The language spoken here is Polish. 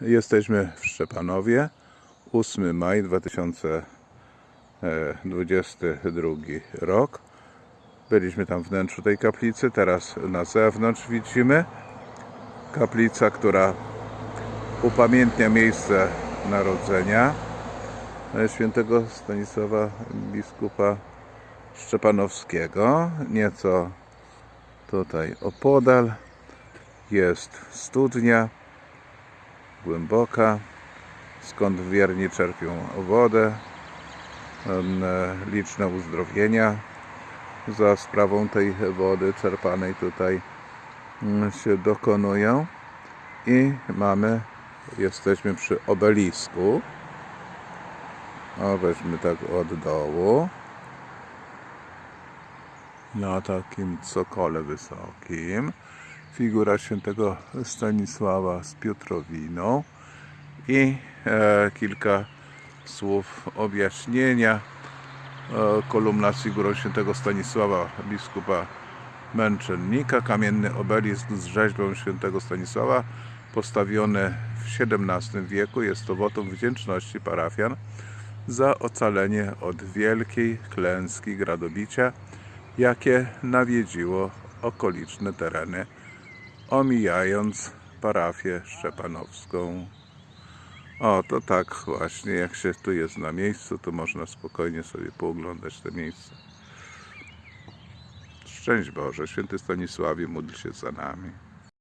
Jesteśmy w Szczepanowie. 8 maj 2022 rok. Byliśmy tam w wnętrzu tej kaplicy, teraz na zewnątrz widzimy. Kaplica, która upamiętnia miejsce narodzenia e, świętego Stanisława biskupa Szczepanowskiego. Nieco tutaj opodal jest studnia głęboka, skąd wierni czerpią wodę. E, Liczne uzdrowienia za sprawą tej wody czerpanej tutaj mm, się dokonują. I mamy, jesteśmy przy obelisku. O, weźmy tak od dołu. Na takim cokole wysokim. Figura świętego Stanisława z Piotrowiną. I e, kilka słów objaśnienia. E, kolumna z figurą świętego Stanisława, biskupa męczennika. Kamienny obelisk z rzeźbą świętego Stanisława postawiony w XVII wieku. Jest to wotum wdzięczności parafian za ocalenie od wielkiej klęski gradobicia, jakie nawiedziło okoliczne tereny, omijając parafię szczepanowską. O, to tak właśnie, jak się tu jest na miejscu, to można spokojnie sobie pooglądać te miejsce. Szczęść Boże, święty Stanisławie, módl się za nami.